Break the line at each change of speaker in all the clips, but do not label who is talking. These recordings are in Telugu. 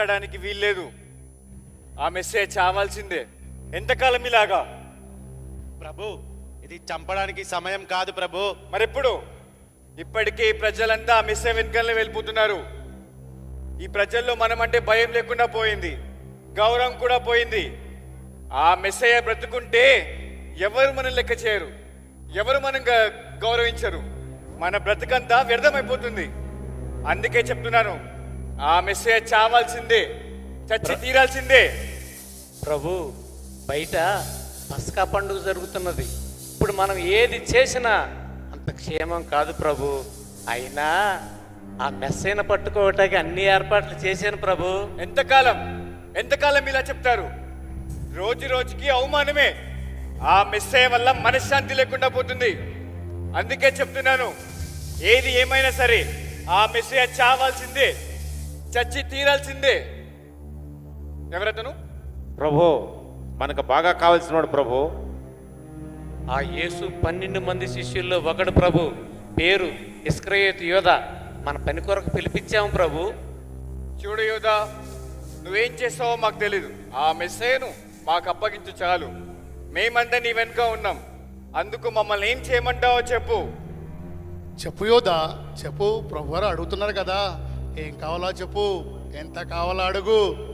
బ్రతకడానికి వీల్లేదు. ఆ మెస్సే చావాల్సిందే. ఎంతకాలం ఇలాగా?
ప్రభు ఇది చంపడానికి సమయం కాదు ప్రభు.
మరెప్పుడు? ఇప్పటికే ఈ ప్రజలంతా ఆ మెస్సే వెనుకలనే వెళ్ళిపోతున్నారు. ఈ ప్రజల్లో మనం అంటే భయం లేకుండా పోయింది. గౌరవం కూడా పోయింది. ఆ మెస్సయ్య బ్రతుకుంటే ఎవరు మనం లెక్క చేయరు. ఎవరు మనం గౌరవించరు. మన బ్రతుకంతా వ్యర్థమైపోతుంది. అందుకే చెప్తున్నాను ఆ మెస్సయ్య చావాల్సిందే చచ్చి తీరాల్సిందే.
ప్రభు బయట పసకా పండుగ జరుగుతున్నది. ఇప్పుడు మనం ఏది చేసినా అంత క్షేమం కాదు ప్రభు. అయినా ఆ మెస్సైన పట్టుకోవటానికి అన్ని ఏర్పాట్లు చేశాను ప్రభు.
ఎంతకాలం ఎంతకాలం ఇలా చెప్తారు? రోజు రోజుకి అవమానమే. ఆ మెస్సయ్య వల్ల మనశ్శాంతి లేకుండా పోతుంది. అందుకే చెప్తున్నాను ఏది ఏమైనా సరే ఆ మెస్సయ్య చావాల్సిందే. చచ్చి తీరాల్సిందే. ఎవరతను?
ప్రభు మనకు బాగా కావాల్సినవాడు ప్రభు.
ఆ యేసు పన్నెండు మంది శిష్యుల్లో ఒకడు ప్రభు. పేరు ఇస్క్రయేతు యోధ. మన పని కొరకు పిలిపించాము ప్రభు.
చూడు యోధా నువ్వేం చేస్తావో మాకు తెలీదు. ఆ మెస్సయ్యను మాకు అప్పగించు చాలు. మేమంతా నీ వెనుక ఉన్నాం. అందుకు మమ్మల్ని ఏం చేయమంటావో చెప్పు.
చెప్పు యోదా చెప్పు. ప్రభు గారు అడుగుతున్నారు కదా. ఏం కావాలో చెప్పు. ఎంత కావాలో అడుగు.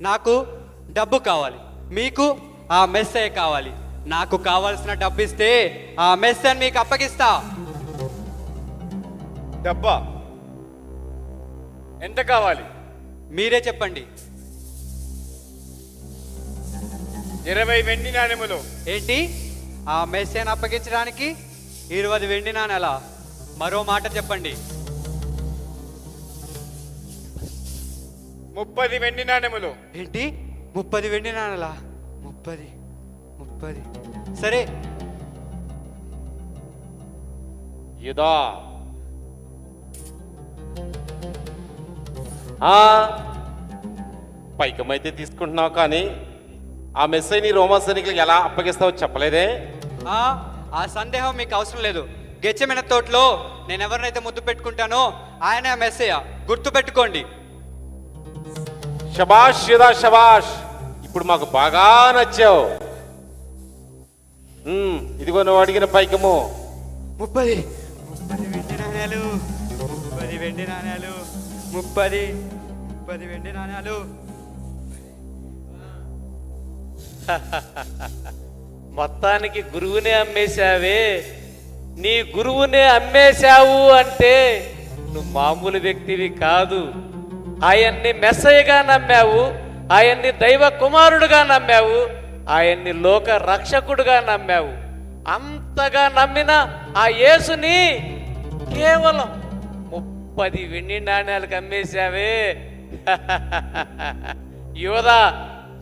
నాకు డబ్బు కావాలి. మీకు ఆ మెస్సే కావాలి. నాకు కావాల్సిన డబ్బు ఇస్తే ఆ మెస్సని మీకు అప్పగిస్తా.
డబ్బా? ఎంత కావాలి?
మీరే చెప్పండి.
ఇరవై వెండి నాణెములు.
ఏంటి? ఆ మెస్సేని అప్పగించడానికి ఇరవై వెండి నాణేల మరో మాట చెప్పండి.
ముప్పది వెండి నాణెములు.
ఏంటి? ముప్పది వెండి నాణేలా ముప్పది ముప్పది సరే.
ఆ, పైకమైతే తీసుకుంటున్నావు కానీ ఆ మెస్సైని రోమా సైనికులకు ఎలా అప్పగిస్తావో చెప్పలేదే?
ఆ ఆ సందేహం మీకు అవసరం లేదు. గెచ్చమైన తోటలో నేను ఎవరినైతే ముద్దు పెట్టుకుంటానో ఆయన మెస్సేయ గుర్తు పెట్టుకోండి.
శబాష్ యుధా శబాష్ ఇప్పుడు మాకు బాగా నచ్చావు. ఇదిగో నువ్వు అడిగిన పైకము.
ముప్పది. ముప్పది వెండి నాణ్యాలు ముప్పది వెండి నాణ్యాలు ముప్పది. ముప్పది వెండి నాణ్యాలు
మొత్తానికి గురువునే అమ్మేశావే. నీ గురువునే అమ్మేశావు అంటే నువ్వు మామూలు వ్యక్తివి కాదు. ఆయన్ని మెస్సయ్యగా నమ్మావు ఆయన్ని దైవ కుమారుడుగా నమ్మావు ఆయన్ని లోక రక్షకుడుగా నమ్మావు. అంతగా నమ్మిన ఆ యేసుని కేవలం ముప్పది వెండి నాణ్యాలకు అమ్మేశావే. యువదా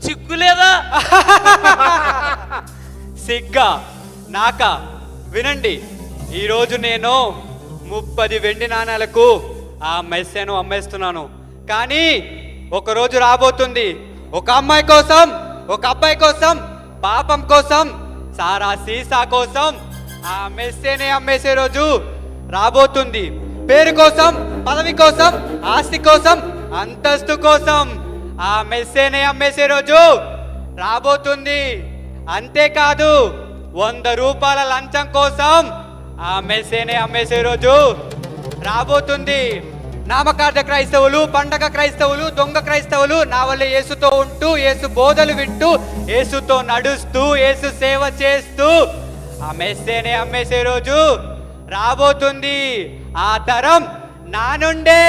చిక్కులేదా
సిగ్గా నాక వినండి. ఈరోజు నేను ముప్పది వెండి నాణ్యాలకు ఆ మెస్సేను అమ్మేస్తున్నాను. కానీ ఒక రోజు రాబోతుంది. ఒక అమ్మాయి కోసం ఒక అబ్బాయి కోసం పాపం కోసం సారా సీసా కోసం ఆ మెస్సేనే అమ్మేసే రోజు రాబోతుంది. పేరు కోసం పదవి కోసం ఆస్తి కోసం అంతస్తు కోసం ఆ మెస్సేనే అమ్మేసే రోజు రాబోతుంది. అంతేకాదు వంద రూపాయల లంచం కోసం ఆ మెస్సేనే అమ్మేసే రోజు రాబోతుంది. నామకార్థ క్రైస్తవులు పండగ క్రైస్తవులు దొంగ క్రైస్తవులు నా వల్ల యేసుతో ఉంటూ యేసు బోధలు వింటూ యేసుతో నడుస్తూ యేసు సేవ చేస్తూ ఆ మెస్సేనే అమ్మేసే రోజు రాబోతుంది. ఆ తరం నా నుండే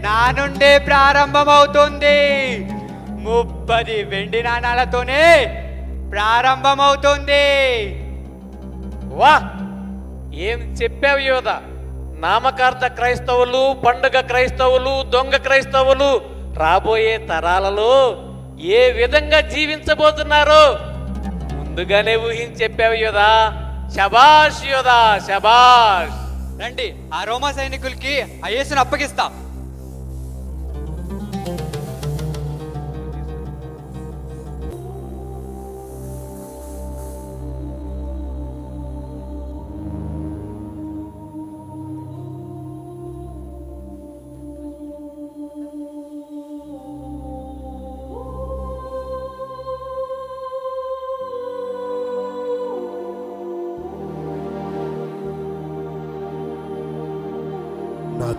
నా నుండే ప్రారంభమవుతుంది. ముప్పది వెండి నాణాలతోనే ప్రారంభమవుతుంది.
వా! ఏం చెప్పావు యోధ? నామకార్థ క్రైస్తవులు పండుగ క్రైస్తవులు దొంగ క్రైస్తవులు రాబోయే తరాలలో ఏ విధంగా జీవించబోతున్నారో ముందుగానే ఊహించి చెప్పావు యోధా. శబాష్ యోధా శబాష్.
రండి ఆ రోమా సైనికులకి ఆ యేసును అప్పగిస్తాం.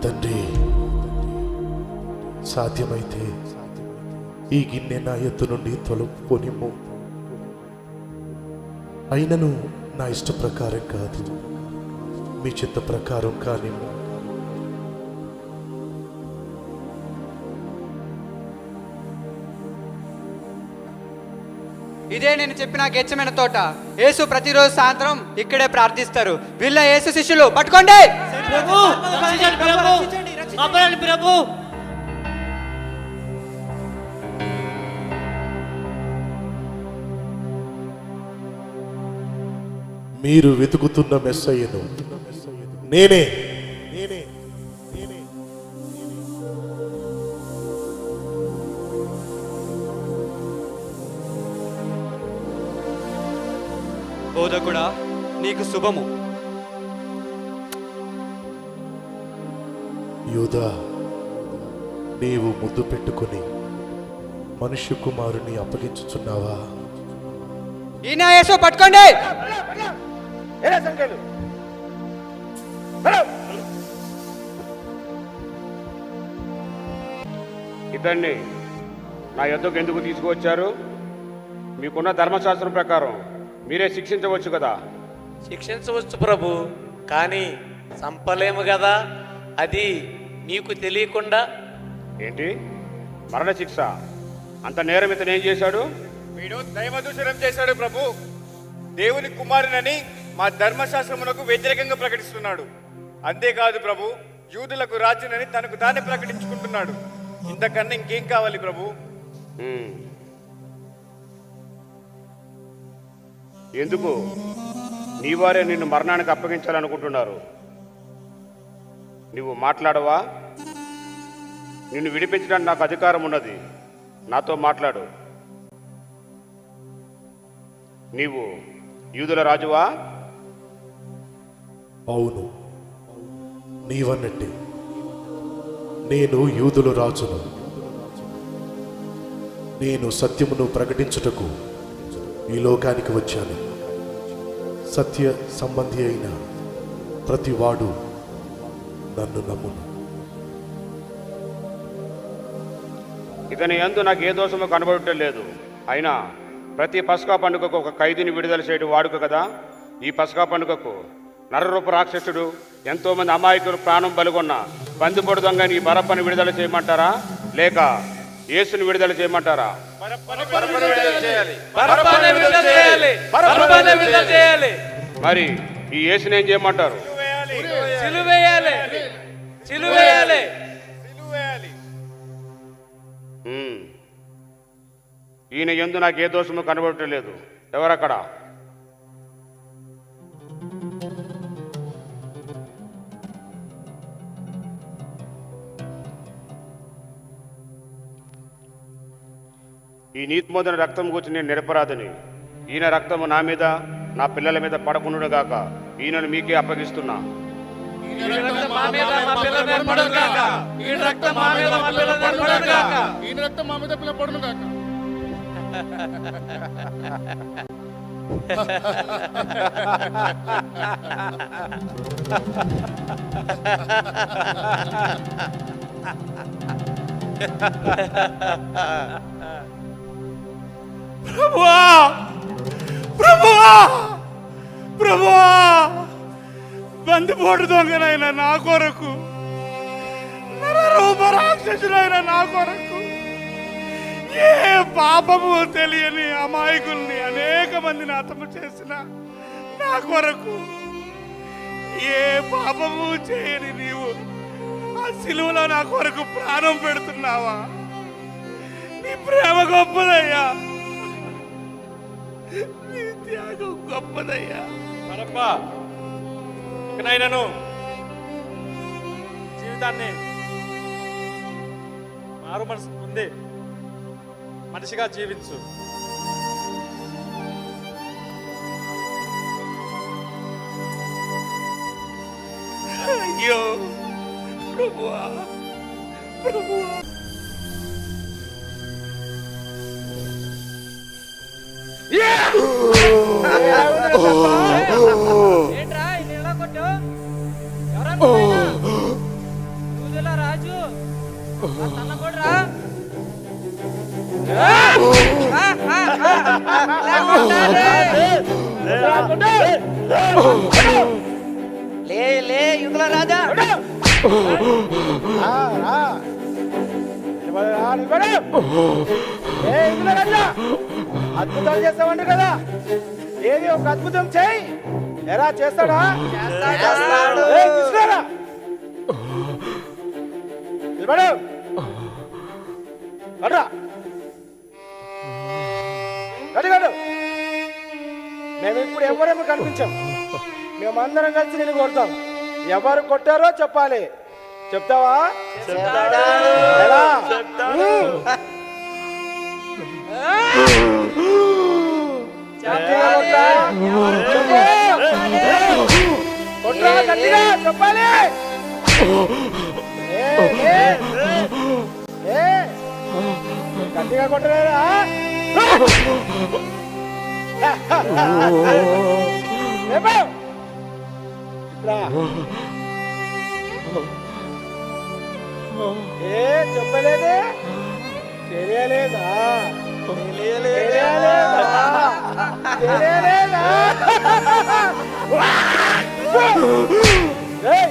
తండ్రి సాధ్యమైతే ఈ గిన్నె నా ఎత్తు నుండి తొలగిపోనిమ్ము అయినను నా ఇష్ట ప్రకారం కాదు మీ చిత్త ప్రకారం కానిమ్ము
ఇదే నేను చెప్పిన గెచ్చమైన తోట. యేసు ప్రతిరోజు సాయంత్రం ఇక్కడే ప్రార్థిస్తారు. వీళ్ళ యేసు శిష్యులు పట్టుకోండి!
ప్రభు రక్షించండి ప్రభు కాపాడండి ప్రభు.
మీరు వెతుకుతున్న మెస్సయ్యను నేనే నేనే నేనే.
బోధకుడా నీకు శుభము.
యూదా నీవు ముద్దు పెట్టుకుని మనుష్య కుమారుని అప్పగించుచున్నావా?
ఈయన యేసు పట్టుకోండి.
ఇతన్ని నా యొద్దకు ఎందుకు తీసుకువచ్చారు? మీకున్న ధర్మశాస్త్రం ప్రకారం మీరే శిక్షించవచ్చు కదా?
శిక్షించవచ్చు ప్రభు కానీ చంపలేము కదా? అది నీకు తెలియకుండా
ఏంటి? మరణ శిక్ష. అంత నేరం ఇతను ఏం చేశాడు?
వీడు దైవదూషణం చేశాడు ప్రభు. దేవుని కుమారునని మా ధర్మశాస్త్రమునకు వ్యతిరేకంగా ప్రకటిస్తున్నాడు. అంతేకాదు ప్రభు యూదులకు రాజునని తనకు తానే ప్రకటించుకుంటున్నాడు. ఇంతకన్నా ఇంకేం కావాలి ప్రభు.
ఎందుకు? నీ వారే నిన్ను మరణానికి అప్పగించాలనుకుంటున్నారు. నువ్వు మాట్లాడవా? నిన్ను విడిపించడానికి నాకు అధికారం ఉన్నది. నాతో మాట్లాడు. నీవు యూదుల రాజువా?
అవును. నీవన్నట్టే. నేను యూదుల రాజును. నేను సత్యమును ప్రకటించుటకు ఈ లోకానికి వచ్చాను. సత్య సంబంధి అయిన ప్రతి వాడు నన్ను నమ్మును
ఇతని యందు నాకు ఏ దోషము కనబడటం లేదు. అయినా ప్రతి పసకా పండుగకు ఒక ఖైదీని విడుదల చేయడం వాడుక కదా? ఈ పసకా పండుగకు నరరూప రాక్షసుడు ఎంతో మంది అమాయకులు ప్రాణం బలుగొన్న బందిపొడు దొంగని ఈ బరప్పని విడుదల చేయమంటారా? లేక యేసుని విడుదల చేయమంటారా?
పరపర విడుదల చేయాలి.
బరబ్బనే విడుదల చేయాలి. బరబ్బనే విడుదల చేయాలి.
మరి ఈ యేసుని ఏం చేయమంటారు?
సిలువేయాలి. సిలువేయాలి.
ఈయన ఎందు నాకు ఏ దోషము కనబడటం లేదు. ఎవరక్కడ? ఈ నీతిమోదన రక్తం గురించి నేను నిరపరాధని. ఈయన రక్తము నా మీద నా పిల్లల మీద పడకుండా గాక ఈయనను మీకే అప్పగిస్తున్నా.
ఈ రక్తం మా మీద మా పిల్లల మీద పడను గాక ఈ రక్తం మా మీద మా పిల్లల మీద పడను గాక
ఈయన రక్తం మా మీద పిల్లపడును కాక.
ప్రభువా! ప్రభువా! ప్రభువా! బందిపోటు దొంగనైనా నా కొరకు. రూపరాక్షసులైన నా కొరకు. ఏ పాపము తెలియని అమాయకుల్ని అనేక మందిని హతము చేసిన నా కొరకు. ఏ పాపము చేయని నీవు ఆ సిలువలో నా కొరకు ప్రాణం పెడుతున్నావా? నీ ప్రేమ గొప్పదయ్యా. నీ త్యాగం గొప్పదయ్యా.
ఇకనైనాను జీవితాన్ని మారు మనసు ఉంది మనిషిగా జీవించు.
అయ్యో ప్రభువా ప్రభువా.
లే లే యుగల రాజా.
అద్భుతం చేస్తామంట కదా. ఏది ఒక అద్భుతం చేయి. ఎలా చేస్తాడా. నిలబడు. మేము ఇప్పుడు ఎవరేమో కనిపించాం. మేమందరం కలిసి నిన్ను కొడతాం. ఎవరు కొట్టారో చెప్పాలి. చెప్తావా? ఎలా? ఉమ్. చెప్పాలి. గట్టిగా కొట్టలేదా? ఏ చెప్పలేదే? తెలియలేదా? తెలియలేదా? తెలియలేదా?
ಏಯ್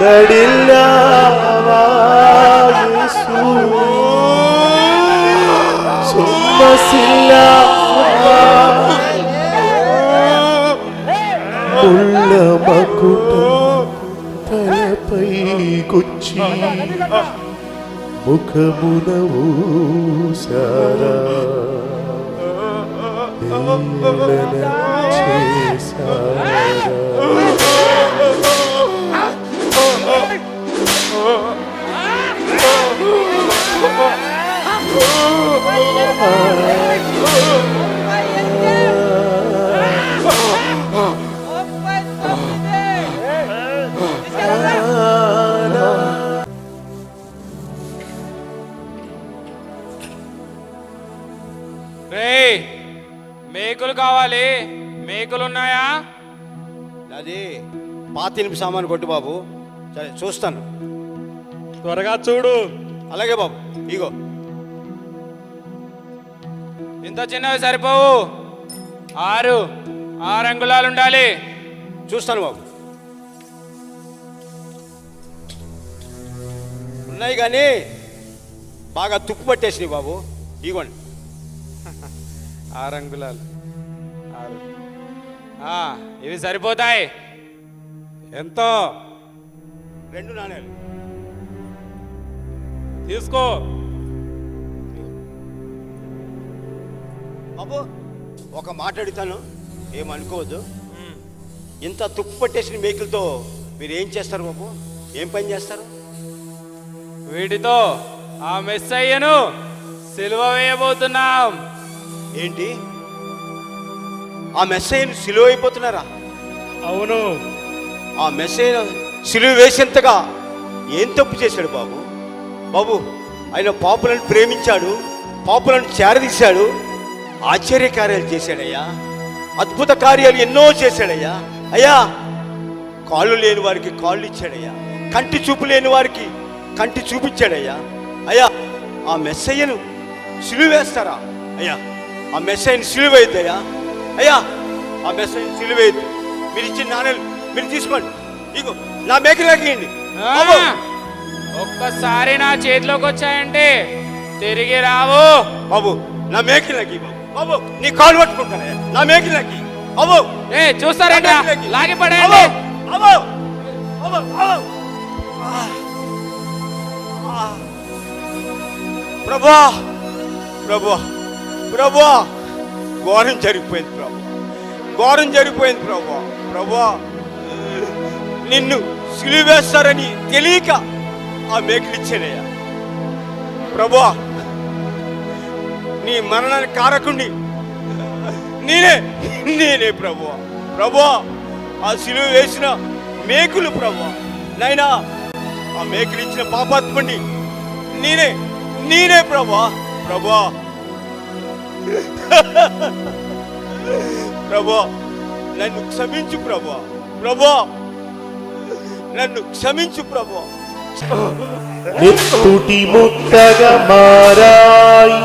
నడిల్లావా యేసు. సొమ్మసిల్లావా. ముళ్ళ మకుట తలపై గుచ్చి ముఖమున ఊసారా హేళన చేశారా
రేయ్ మేకులు కావాలి. మేకులు ఉన్నాయా?
అది పాతినిపు సామాను కొట్టు బాబు. సరే చూస్తాను.
త్వరగా చూడు.
అలాగే బాబు. ఇగో.
ఇంత చిన్నవి సరిపోవు. ఆరు. ఆరు అంగుళాలు ఉండాలి.
చూస్తాను బాబు. ఉన్నాయి కానీ బాగా తుప్పు పట్టేసినాయి బాబు. ఇగోండి.
ఆరు అంగుళాలు. ఆరు. ఆ, ఇవి సరిపోతాయి. ఎంతో?
రెండు నాణేలు.
తీసుకో.
బాబు ఒక మాట అడుగుతాను. ఏమనుకోవద్దు ఇంత తుప్పు పట్టేసిన మేకులతో మీరు ఏం చేస్తారు బాబు? ఏం పని చేస్తారు?
వీటితో ఆ మెస్సయ్యను సిలువ వేయబోతున్నాం.
ఏంటి? ఆ మెస్సైన్ సిలువ అయిపోతున్నారా
అవును.
ఆ మెస్సైన్ సిలువ వేసేంతగా ఏం తప్పు చేశాడు బాబు? బాబు ఆయన పాపులను ప్రేమించాడు పాపులను చేరదీశాడు ఆశ్చర్య కార్యాలు చేశాడయ్యా అద్భుత కార్యాలు ఎన్నో చేశాడయ్యా. అయ్యా కాళ్ళు లేని వారికి కాళ్ళు ఇచ్చాడయ్యా కంటి చూపు లేని వారికి కంటి చూపించాడయ్యా అయ్యా ఆ మెస్సయ్యను సిలువ వేస్తారా అయ్యా ఆ మెస్సయ్యను సిలువ వేయద్దయ్యా అయ్యా ఆ మెస్సయ్యను సిలువ వేయద్దు మీరు ఇచ్చిన నాణ్యాలు మీరు తీసుకోండి. ఇగో నా
ఆ, ఒక్కసారి నా చేతిలోకి వచ్చాయంటే తిరిగి రావు.
బాబు నా మేకలకి బాబు. బాబు నీ కాలు పట్టుకుంటానయ్యా నా మేకలకి బాబు.
ఏ చూస్తారంట
మేకలకి.
లాగి పడేయండి!
ఆ! ప్రభా ప్రభా ప్రభా. ఘోరం జరిగిపోయింది ప్రభా. ఘోరం జరిగిపోయింది ప్రభా. ప్రభా నిన్ను సిలివేస్తారని తెలియక ఆ మేకలు ఇచ్చానయ్యా ప్రభా నీ మరణానికి కారకుండి. నేనే నేనే ప్రభు. ప్రభు ఆ సిలువ వేసిన మేకులు ప్రభు. నైనా ఆ మేకులు ఇచ్చిన పాపాత్ముని నేనే నేనే ప్రభు. ప్రభు. ప్రభు నన్ను క్షమించు ప్రభు. ప్రభు నన్ను క్షమించు ప్రభు.
నెత్తుటి ముట్టగా మారాయి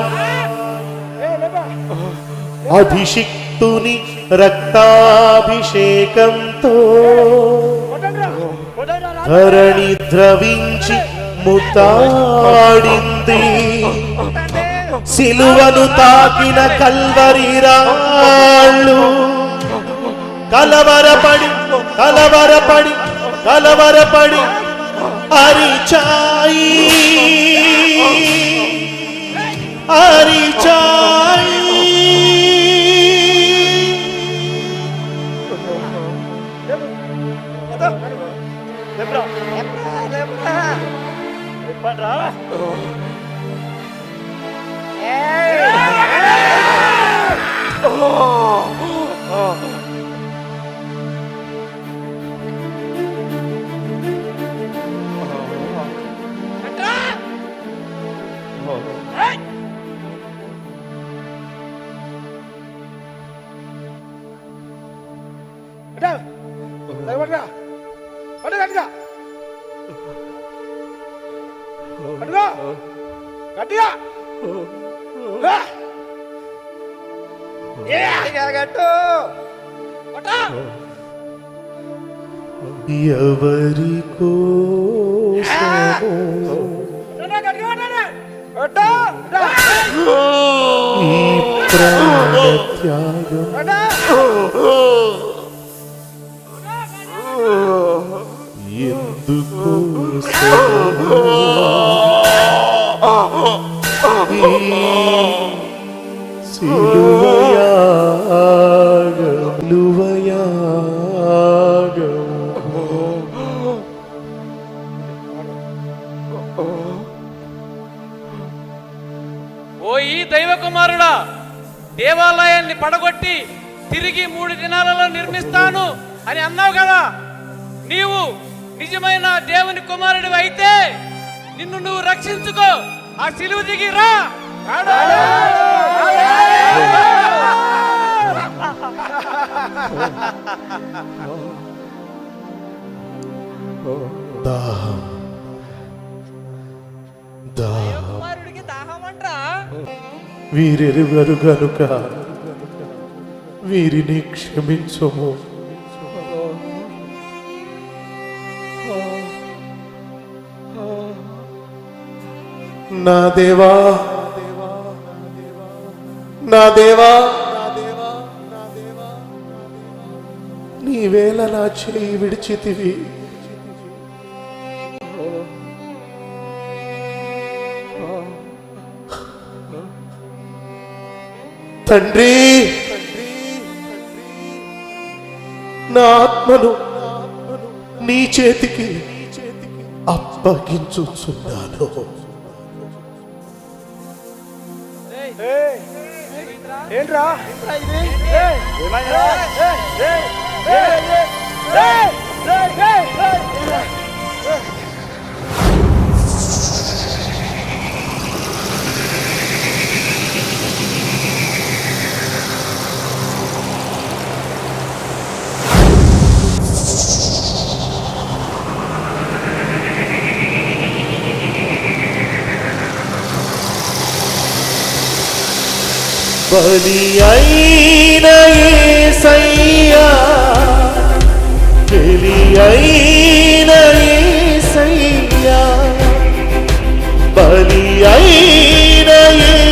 అభిషిక్తుని రక్తాభిషేకంతో ధరణి ద్రవించి ముతాడింది సిలువను తాకిన కల్వరి రాళ్ళు కలవరపడి కలవరపడి కలవరపడి
அரிச்சாயி அரிச்சாயி
Oh! ప్రాణ దాహం. దాహం. వీరెరుగరు గనుక వీరిని క్షమించము. నా దేవా నా దేవా నీవేళ నా చేయి విడిచితివి. తండ్రి నా ఆత్మను నీ చేతికి అప్పగించుచున్నాను
ఏయ్, ఏంట్రా ఏయ్,
బలి అయిన యేసయ్యా బలి అయిన యేసయ్యా బలి అయిన యేసయ్యా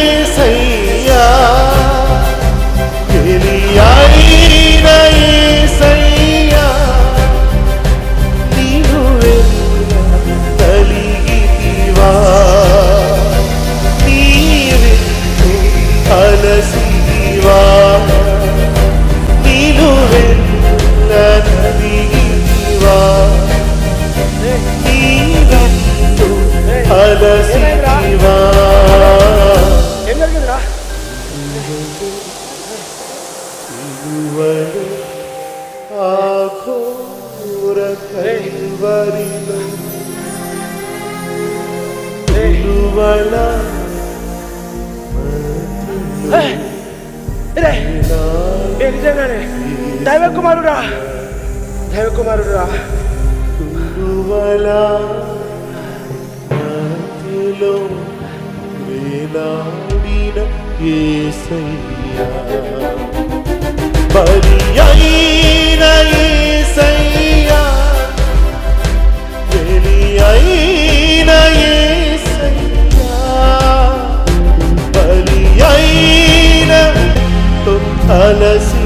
దైవ కుమారుడా.
వేలాడిన యేసయ్యా బలి అయిన యేసయ్యా బలి అయిన యేసయ్యా బలి అయిన అలసితివా